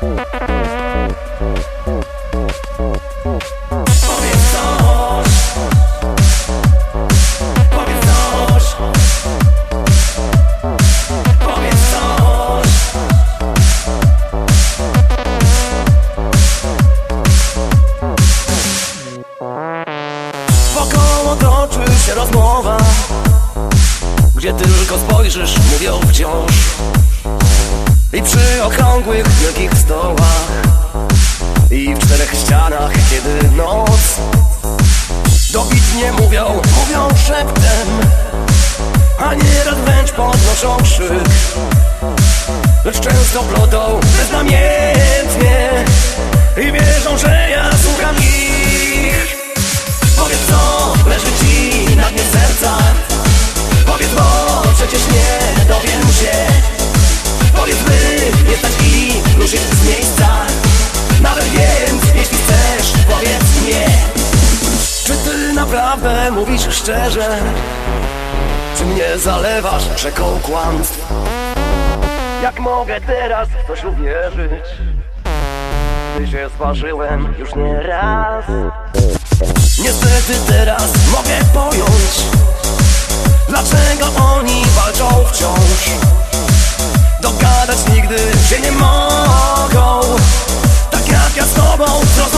Powiedz toczy się rozmowa. Gdzie tylko spojrzysz, mówią wciąż. I przy okrągłych, wielkich stołach. I w czterech ścianach, kiedy noc. Dobitnie mówią, mówią szeptem. A nieraz wręcz podnoszą krzyk. Lecz często plodą beznamiętnie. I wierzą, że przecież nie dowiem się Powiedz, by stać i ruszyć z miejsca Nawet więc, jeśli chcesz, powiedz mnie Czy ty naprawdę mówisz szczerze? Czy mnie zalewasz rzeką kłamstw? Jak mogę teraz w coś uwierzyć? Gdy się sparzyłem już nie raz Niestety teraz mogę pojąć Dlaczego oni walczą wciąż? Dogadać nigdy się nie mogą. Tak jak ja z tobą zrozum